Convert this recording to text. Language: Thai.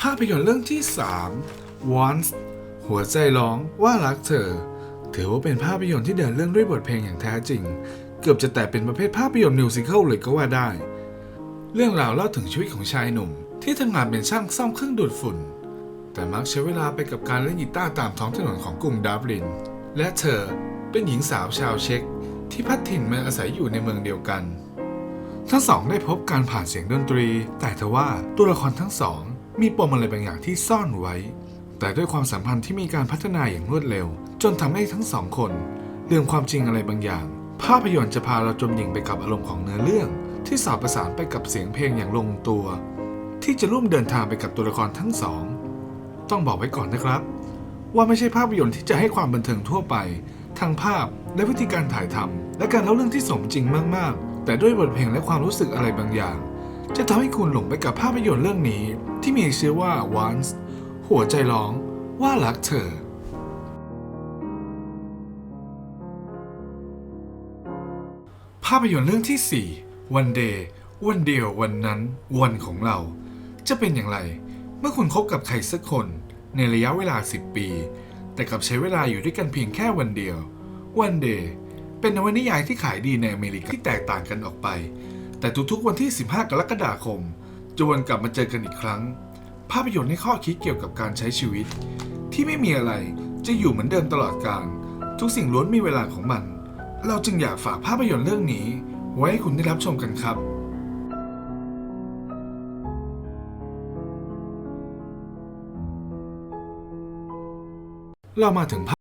ภาพยนตร์เรื่องที่ 3 Once หัวใจร้องว่ารักเธอ ถือว่าเป็นภาพยนตร์ที่เดินเรื่องด้วยบทเพลงอย่างแท้จริง เกือบจะแต่เป็นประเภทภาพยนตร์มิวสิควลเลยก็ว่าได้ เรื่องราวเล่าถึงชีวิตของชายหนุ่ม ที่ทำงานเป็นช่างซ่อมเครื่องดูดฝุ่น แต่มักใช้เวลาไปกับการเล่นกีตาร์ตามท้องถนนของกรุงดับลิน และเธอเป็นหญิงสาวชาวเช็ก ที่พัดถิ่นมาอาศัยอยู่ในเมืองเดียวกัน ทั้งสองได้พบการผ่านเสียงดนตรี แต่ทว่าตัวละครทั้งสอง มีปมอะไรบางอย่างที่ซ่อนไว้ แต่ด้วยความสัมพันธ์ที่มีการพัฒนาอย่างรวดเร็ว จนทำให้ทั้งสองคนลืมความจริงอะไรบางอย่าง ภาพยนตร์จะพาเราจมดิ่งไปกับอารมณ์ของเนื้อเรื่อง ที่สอดประสานไปกับเสียงเพลงอย่างลงตัว ที่จะร่วมเดินทางไปกับตัวละครทั้งสอง ต้องบอกไว้ก่อนนะครับ ว่าไม่ใช่ภาพยนตร์ที่จะให้ความบันเทิงทั่วไปทั้งภาพและวิธีการถ่ายทำและการเล่าเรื่องที่สมจริงมาก ๆ แต่ด้วยบทเพลงและความรู้สึกอะไรบางอย่าง จะทำให้คุณหลงไปกับภาพยนตร์เรื่องนี้ ที่มีชื่อว่า Once หัวใจร้องว่ารักเธอ ภาพยนตร์เรื่องที่ 4 One Day วันเดียววันนั้นวันของเรา จะเป็นอย่างไร เมื่อคุณคบกับใครสักคนในระยะเวลา 10 ปี แต่กลับใช้เวลาอยู่ด้วยกันเพียงแค่วันเดียว One Day เป็นนวนิยายที่ขายดีในอเมริกาที่แตกต่างกันออกไป แต่ทุกๆวันที่ 15 กรกฎาคม จะวนกลับมาเจอกันอีกครั้ง ภาพยนตร์ให้ข้อคิดเกี่ยวกับการใช้ชีวิต ที่ไม่มีอะไรจะอยู่เหมือนเดิมตลอดกาลทุกสิ่งล้วนมีเวลาของมัน เราจึงอยากฝากภาพยนตร์เรื่องนี้ ไว้ให้คุณได้รับชมกันครับเรามาถึงภ